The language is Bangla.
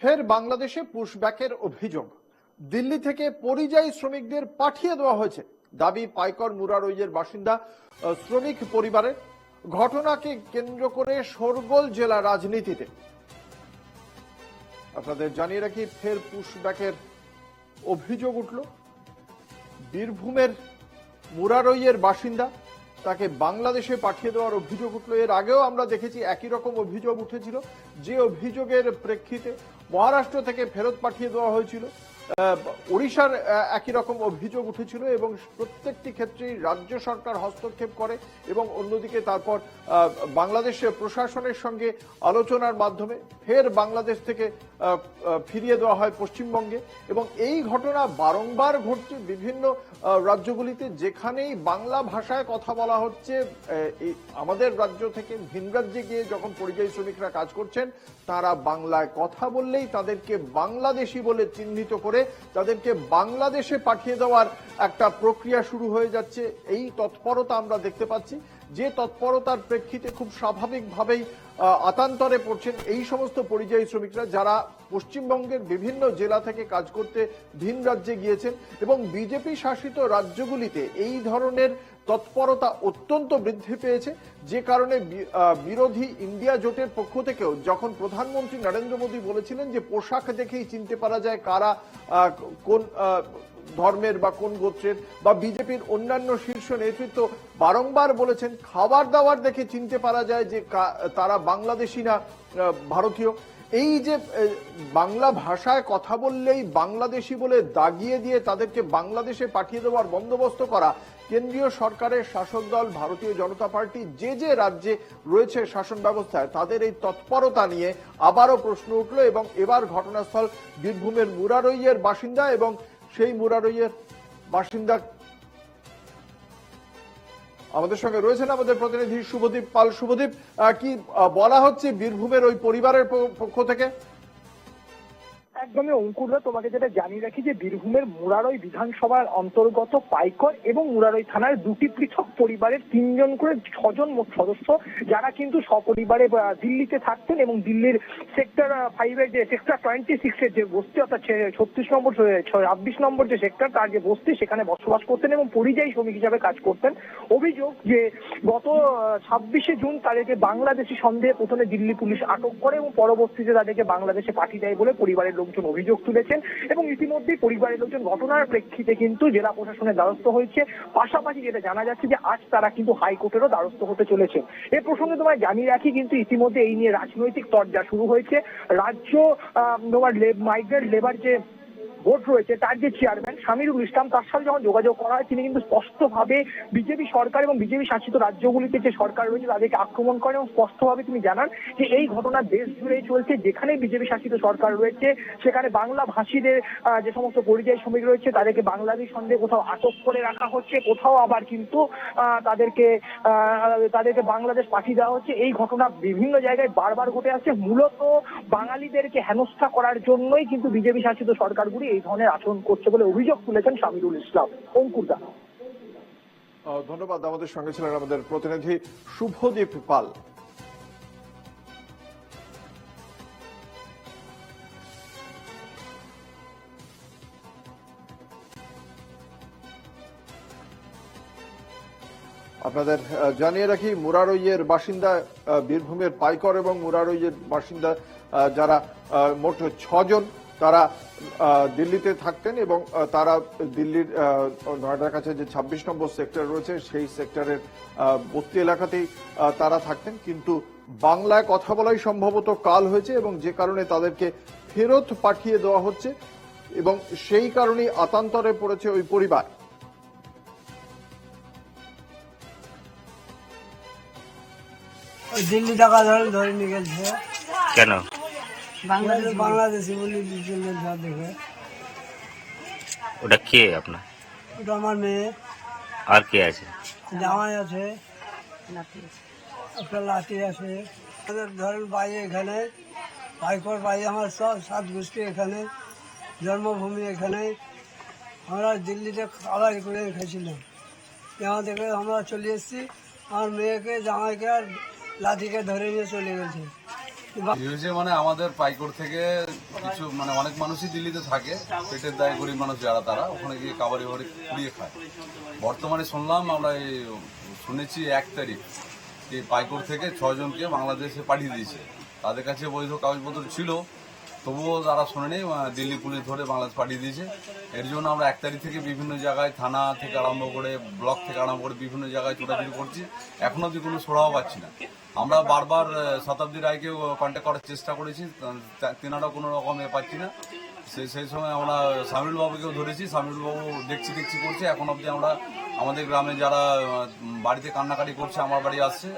ফের বাংলাদেশে পুশব্যাকের অভিযোগ। দিল্লি থেকে পরিযায়ী শ্রমিকদের পাঠিয়ে দেওয়া হয়েছে। দাবি পাইকর মুরারইয়ের বাসিন্দা শ্রমিক পরিবারের। ঘটনাকে কেন্দ্র করে শোরগোল জেলা রাজনীতিতে। আপনাদের জানিয়ে রাখি, ফের পুশব্যাকের অভিযোগ উঠল। বীরভূমের মুরারইয়ের বাসিন্দা তাকে বাংলাদেশে পাঠিয়ে দেওয়ার অভিযোগ উঠল। এর আগেও আমরা দেখেছি একই রকম অভিযোগ উঠেছিল। যে অভিযোগের প্রেক্ষিতে মহারাষ্ট্র থেকে ফেরত পাঠিয়ে দেওয়া হয়েছিল। ওড়িশার একই রকম অভিযোগ উঠেছিল এবং প্রত্যেকটি ক্ষেত্রেই রাজ্য সরকার হস্তক্ষেপ করে এবং অন্যদিকে তারপর আহ, বাংলাদেশ প্রশাসনের সঙ্গে আলোচনার মাধ্যমে ফের বাংলাদেশ থেকে ফিরিয়ে দেওয়া হয় পশ্চিমবঙ্গে এবং এই ঘটনা বারংবার ঘটছে বিভিন্ন রাজ্যগুলিতে যেখানেই বাংলা ভাষায় কথা বলা হচ্ছে আমাদের রাজ্য থেকে ভিন রাজ্যে গিয়ে যখন পরিযায়ী শ্রমিকরা কাজ করছেন তারা বাংলায় কথা বললেই তাদেরকে বাংলাদেশি বলে চিহ্নিত করে তাদেরকে বাংলাদেশে পাঠিয়ে দেওয়ার একটা প্রক্রিয়া শুরু হয়ে যাচ্ছে। এই তৎপরতা আমরা দেখতে পাচ্ছি। যে তৎপরতার প্রেক্ষিতে খুব স্বাভাবিকভাবেই আতান্তরে পড়ছেন এই সমস্ত পরিযায়ী শ্রমিকরা যারা পশ্চিমবঙ্গের বিভিন্ন জেলা থেকে কাজ করতে ভিন রাজ্যে গিয়েছেন এবং বিজেপি শাসিত রাজ্যগুলিতে এই ধরনের তৎপরতা অত্যন্ত বৃদ্ধি পেয়েছে। যে কারণে বিরোধী ইন্ডিয়া জোটের পক্ষ থেকেও যখন প্রধানমন্ত্রী নরেন্দ্র মোদী বলেছিলেন যে পোশাক দেখেই চিনতে পারা যায় কারা কোন ধর্মের বা কোন গোত্রের বা বিজেপির অন্যান্য শীর্ষ নেতৃত্ব বারংবার বলেছেন, খাবার দাবার দেখে চিনতে পারা যায় যে তারা বাংলাদেশি না ভারতীয়। এই যে বাংলা ভাষায় কথা বললেই বাংলাদেশি বলে দাগিয়ে দিয়ে তাদেরকে বাংলাদেশে পাঠিয়ে দেওয়ার বন্দোবস্ত করা কেন্দ্রীয় সরকারের শাসক দল ভারতীয় জনতা পার্টি যে যে রাজ্যে রয়েছে শাসন ব্যবস্থায় তাদের এই তৎপরতা নিয়ে আবারও প্রশ্ন উঠল এবং এবার ঘটনাস্থল বীরভূমের মুরারইয়ের বাসিন্দা এবং সেই মুরারইয়ের বাসিন্দা আমাদের সঙ্গে রয়েছেন আমাদের প্রতিনিধি শুভদীপ পাল। শুভদীপ কি বলা হচ্ছে বীরভূমের ওই পরিবারের পক্ষ থেকে? একদমই অঙ্কুরদা, তোমাকে যেটা জানিয়ে রাখি যে বীরভূমের মুরারই বিধানসভার অন্তর্গত পাইকর এবং মুরারই থানার দুটি পৃথক পরিবারের তিনজন করে ছজন সদস্য, যারা কিন্তু সপরিবারে দিল্লিতে থাকতেন এবং দিল্লির সেক্টর ফাইভের যে সেক্টর টোয়েন্টি সিক্সের যে বস্তি, অর্থাৎ ছত্রিশ নম্বর ছাব্বিশ নম্বর যে সেক্টর, তার যে বস্তি, সেখানে বসবাস করতেন এবং পরিযায়ী শ্রমিক হিসাবে কাজ করতেন। অভিযোগ যে গত ছাব্বিশে জুন তাদেরকে বাংলাদেশি সন্দেহে প্রথমে দিল্লি পুলিশ আটক করে এবং পরবর্তীতে তাদেরকে বাংলাদেশে পাঠিয়ে দেয় বলে পরিবারের লোকজন অভিযোগ তুলেছেন এবং ইতিমধ্যেই পরিবারের লোকজন ঘটনার প্রেক্ষিতে কিন্তু জেলা প্রশাসনের দ্বারস্থ হয়েছে। পাশাপাশি যেটা জানা যাচ্ছে যে আজ তারা কিন্তু হাইকোর্টেরও দ্বারস্থ হতে চলেছে এ প্রসঙ্গে তোমায় জানিয়ে রাখি কিন্তু ইতিমধ্যে এই নিয়ে রাজনৈতিক তরজা শুরু হয়েছে। রাজ্য তোমার মাইগ্রেন্ট লেবার যে ভোট রয়েছে, তার যে চেয়ারম্যান সামিরুল ইসলাম, তার সাথে যখন যোগাযোগ করা হয়, তিনি কিন্তু স্পষ্টভাবে বিজেপি সরকার এবং বিজেপি শাসিত রাজ্যগুলিতে যে সরকার রয়েছে, তাদেরকে আক্রমণ করেন এবং স্পষ্টভাবে তিনি জানান যে এই ঘটনা দেশ জুড়েই চলছে, যেখানেই বিজেপি শাসিত সরকার রয়েছে, সেখানে বাংলা ভাষীদের যে সমস্ত পরিযায়ী শ্রমিক রয়েছে, তাদেরকে বাংলাদেশ সন্দেহে কোথাও আটক করে রাখা হচ্ছে, কোথাও আবার কিন্তু তাদেরকে তাদেরকে বাংলাদেশ পাঠিয়ে দেওয়া হচ্ছে। এই ঘটনা বিভিন্ন জায়গায় বারবার ঘটে আসছে। মূলত বাঙালিদেরকে হেনস্থা করার জন্যই কিন্তু বিজেপি শাসিত সরকারগুলি এই ধরনের আচরণ করছে বলে অভিযোগ তুলেছেন শামিরুল ইসলাম। অঙ্কুর দা আহ, ধন্যবাদ। আমাদের সঙ্গে ছিলেন আমাদের প্রতিনিধি শুভদীপ পাল। আপনাদের জানিয়ে রাখি মুরারইয়ের বাসিন্দা বীরভূমের পাইকর এবং মুরারইয়ের বাসিন্দা যারা মোট ছজন। তারা দিল্লিতে থাকতেন এবং তারা দিল্লির নয়ডার কাছে যে ছাব্বিশ নম্বর সেক্টর রয়েছে সেই সেক্টরের বস্তি এলাকাতেই তারা থাকতেন। কিন্তু বাংলায় কথা বলাই সম্ভবত কাল হয়েছে এবং যে কারণে তাদেরকে ফেরত পাঠিয়ে দেওয়া হচ্ছে এবং সেই কারণেই আতান্তরে পড়েছে ওই পরিবার। দিল্লি টাকা ধরে ধরে নিয়ে গেছে। কেন? বাংলাদেশ বাংলাদেশি বলি দিল্লি ধর দেখে ওটা কে আপনার? ওটা আমার মেয়ে। আর কে আছে? জামাই আছে। একটা লাঠি আছে। আমাদের ধরেন বাড়ি এখানে পাইকর বাড়ি আমার সব সাত গোষ্ঠী এখানে জন্মভূমি এখানে। আমরা দিল্লিতে খাবার করে রেখেছিলাম। এখান থেকে আমরা চলে এসেছি। আমার মেয়েকে জামাইকে আর লাঠিকে ধরে নিয়ে চলে গেছে। হয়েছে মানে আমাদের পাইকোর থেকে কিছু মানে অনেক মানুষই দিল্লিতে থাকে, পেটের দায় গরিব মানুষ যারা, তারা ওখানে গিয়ে কাবাডি বাড়ি কুড়িয়ে খায়। বর্তমানে শুনলাম আমরা এই শুনেছি এক তারিখ এই পাইকোর থেকে ছজনকে বাংলাদেশে পাঠিয়ে দিয়েছে। তাদের কাছে বৈধ কাগজপত্র ছিল তবুও তারা শোনেনি দিল্লি পুলিশ ধরে বাংলাদেশ পাঠিয়ে দিয়েছে। এর জন্য আমরা এক তারিখ থেকে বিভিন্ন জায়গায়, থানা থেকে আরম্ভ করে, ব্লক থেকে আরম্ভ করে বিভিন্ন জায়গায় ছোটাছুটি করছি। এখনও অব্দি কোনো সোড়াও পাচ্ছি না। আমরা বারবার শতাব্দী রায়কেও কন্ট্যাক্ট করার চেষ্টা করেছি তেনারা কোনো রকম এ পাচ্ছি না। সেই সেই সময় আমরা সামিল বাবুকেও ধরেছি সামিল বাবু দেখছি দেখছি করছে। এখন অবধি আমরা আমাদের গ্রামে যারা বাড়িতে কান্নাকাটি করছে, আমার বাড়ি আসছে।